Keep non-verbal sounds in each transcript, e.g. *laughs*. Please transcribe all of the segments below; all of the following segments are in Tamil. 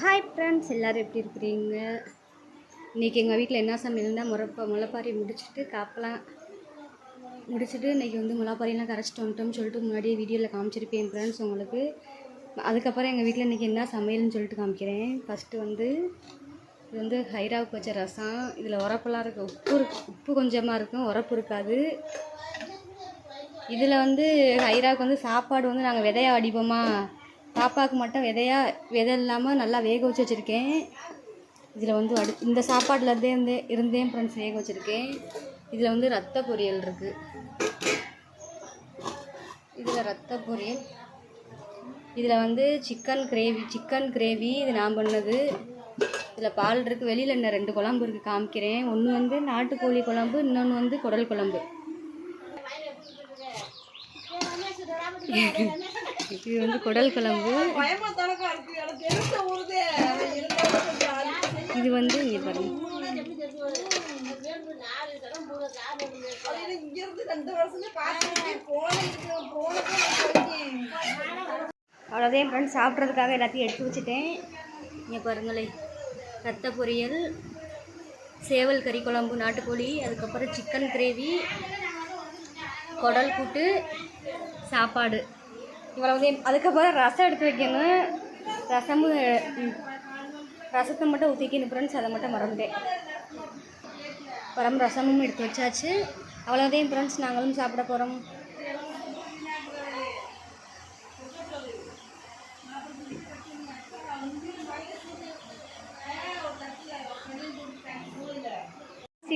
ஹாய் ஃப்ரெண்ட்ஸ் எல்லோரும் எப்படி இருக்கிறீங்க? இன்றைக்கி எங்கள் வீட்டில் என்ன சமையல்னா முறப்பா முளைப்பாரி முடிச்சுட்டு காப்பலாம் முடிச்சுட்டு இன்றைக்கி வந்து முளைப்பாரியெல்லாம் கரைச்சிட்டு வந்துட்டோம்னு சொல்லிட்டு முன்னாடியே வீடியோவில் காமிச்சிருப்பேன் ஃப்ரெண்ட்ஸ் உங்களுக்கு. அதுக்கப்புறம் எங்கள் வீட்டில் இன்றைக்கி என்ன சமையல்னு சொல்லிட்டு காமிக்கிறேன். ஃபஸ்ட்டு வந்து இது வந்து ஹைராவுக்கு வச்ச ரசம். இதில் உரப்பெல்லாம் இருக்குது உப்பு இருக்கு. உப்பு கொஞ்சமாக இருக்கும். உரப்பு இருக்காது. இதில் வந்து ஹைராவுக்கு வந்து சாப்பாடு வந்து நாங்கள் விதையா அடிப்போமா? பாப்பாவுக்கு மட்டும் விதையாக விதை இல்லாமல் நல்லா வேக வச்சு வச்சுருக்கேன். இதில் வந்து அடு இந்த சாப்பாட்டில் இருந்தே இருந்தே இருந்தேன் ஃப்ரெண்ட்ஸ் வேக வச்சுருக்கேன். இதில் வந்து ரத்த பொரியல் இருக்குது இதில் ரத்த பொரியல். இதில் வந்து சிக்கன் கிரேவி சிக்கன் கிரேவி இது நான் பண்ணது. இதில் பால் இருக்குது வெளியில் இன்னும் ரெண்டு குழம்பு இருக்குது காமிக்கிறேன். ஒன்று வந்து நாட்டுக்கோழி குழம்பு இன்னொன்று வந்து குடல் குழம்பு. *laughs* இது வந்து குடல் குழம்பு இது வந்து இங்கே பாருங்க. அவ்வளோதான் ஃப்ரெண்ட்ஸ் சாப்பிட்றதுக்காக எல்லாத்தையும் எடுத்து வச்சுட்டேன். இங்கே பாருங்களேன் ரத்த பொரியல் சேவல் கறி குழம்பு நாட்டுக்கோழி அதுக்கப்புறம் சிக்கன் கிரேவி குடல் கூட்டு சாப்பாடு. இவ்வளவுதான் அதுக்கப்புறம் ரசம் எடுத்து வைக்கணும் ரசமும் ரசத்தை மட்டும் ஊற்றிக்கணும் ஃப்ரெண்ட்ஸ் அதை மட்டும் மறந்துட்டேன். பரம் ரசமும் எடுத்து வச்சாச்சு. அவ்வளோதான் ஃப்ரெண்ட்ஸ் நாங்களும் சாப்பிட போகிறோம்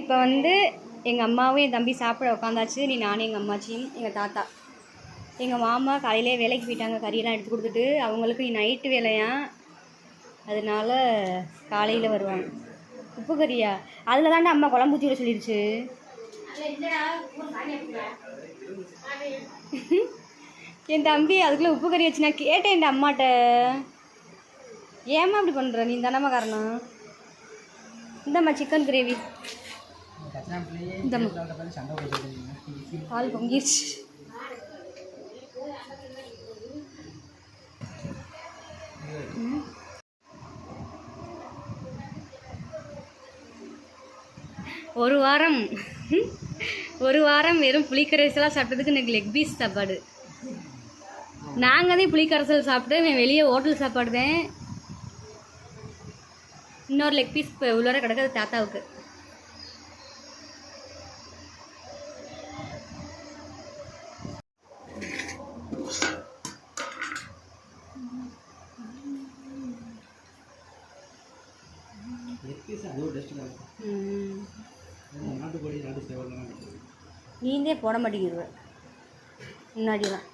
இப்போ வந்து எங்கள் அம்மாவும் என் தம்பி சாப்பிட உட்காந்தாச்சு நீ நானும் எங்கள் அம்மாச்சியும் எங்கள் தாத்தா. எங்கள் மாமா காலையிலே வேலைக்கு போயிட்டாங்க. கறியெல்லாம் எடுத்து கொடுத்துட்டு அவங்களுக்கு நைட்டு வேலையா? அதனால காலையில் வருவாங்க. உப்பு கறியா? அதில் தாண்டா அம்மா குழம்பு ஊற்றி விட சொல்லிடுச்சு என் தம்பி அதுக்குள்ளே உப்பு கறி வச்சு நான் கேட்டேன் என் அம்மாட்ட. ஏம்மா அப்படி பண்ணுற நீ தானம்மா காரணம். இந்தம்மா சிக்கன் கிரேவி இந்தம்மா. பால் பொங்கிருச்சு. ஒரு வாரம் ஒரு வாரம் வெறும் புளிக்கரைசலாக சாப்பிட்டதுக்கு எனக்கு லெக் பீஸ் சாப்பாடு. நாங்கள் தான் புளிக்கரைசல் சாப்பிட்டு இவன் வெளியே ஹோட்டல் சாப்பாடு தான். இன்னொரு லெக் பீஸ் இப்போ உள்ளார கிடக்குது தாத்தாவுக்கு. ம். நாட்டுக்கோழி நாட்டு சேவலாம் நீந்தே போட மாட்டேங்கிடுவ முன்னாடிலாம்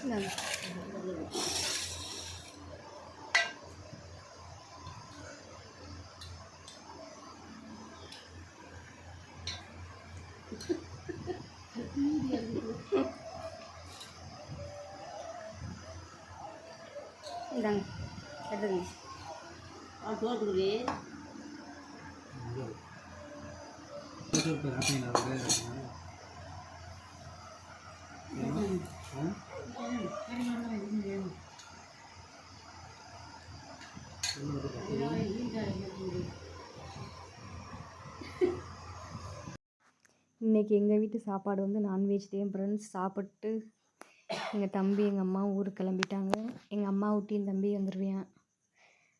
Nah. Endang, endang. Aduh, aduh deh. Itu berapa இன்றைக்கி எங்கள் வீட்டு சாப்பாடு வந்து நான்வெஜ் தான் ஃப்ரெண்ட்ஸ் சாப்பிட்டு எங்கள் தம்பி எங்கள் அம்மா ஊருக்கு கிளம்பிட்டாங்க. எங்கள் அம்மா ஊட்டி என் தம்பி வந்துடுவேன்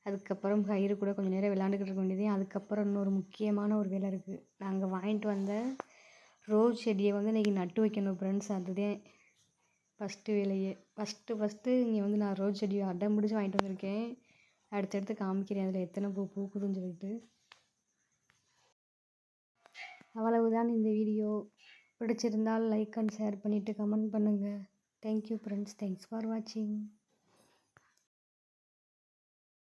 அதுக்கப்புறம் கயிறு கூட கொஞ்சம் நேரம் விளாண்டுக்கிட்டு இருக்க வேண்டியது. அதுக்கப்புறம் இன்னொரு முக்கியமான ஒரு வேலை இருக்குது நாங்கள் வாங்கிட்டு வந்த ரோஸ் செடியை வந்து இன்றைக்கி நட்டு வைக்கணும் ஃப்ரெண்ட்ஸ் அதுதான் ஃபஸ்ட்டு வேலையே. ஃபஸ்ட்டு ஃபஸ்ட்டு இங்கே வந்து நான் ரோஸ் செடி அடம் பிடிச்சி வாங்கிட்டு வந்திருக்கேன். அடுத்தடுத்து காமிக்கிறேன். அதில் எத்தனை பூ பூக்குதுன்னு சொல்லிட்டு. அவ்வளவுதான் இந்த வீடியோ. பிடிச்சிருந்தால் லைக் அண்ட் ஷேர் பண்ணிவிட்டு கமெண்ட் பண்ணுங்கள் thank you friends thanks for வாட்சிங்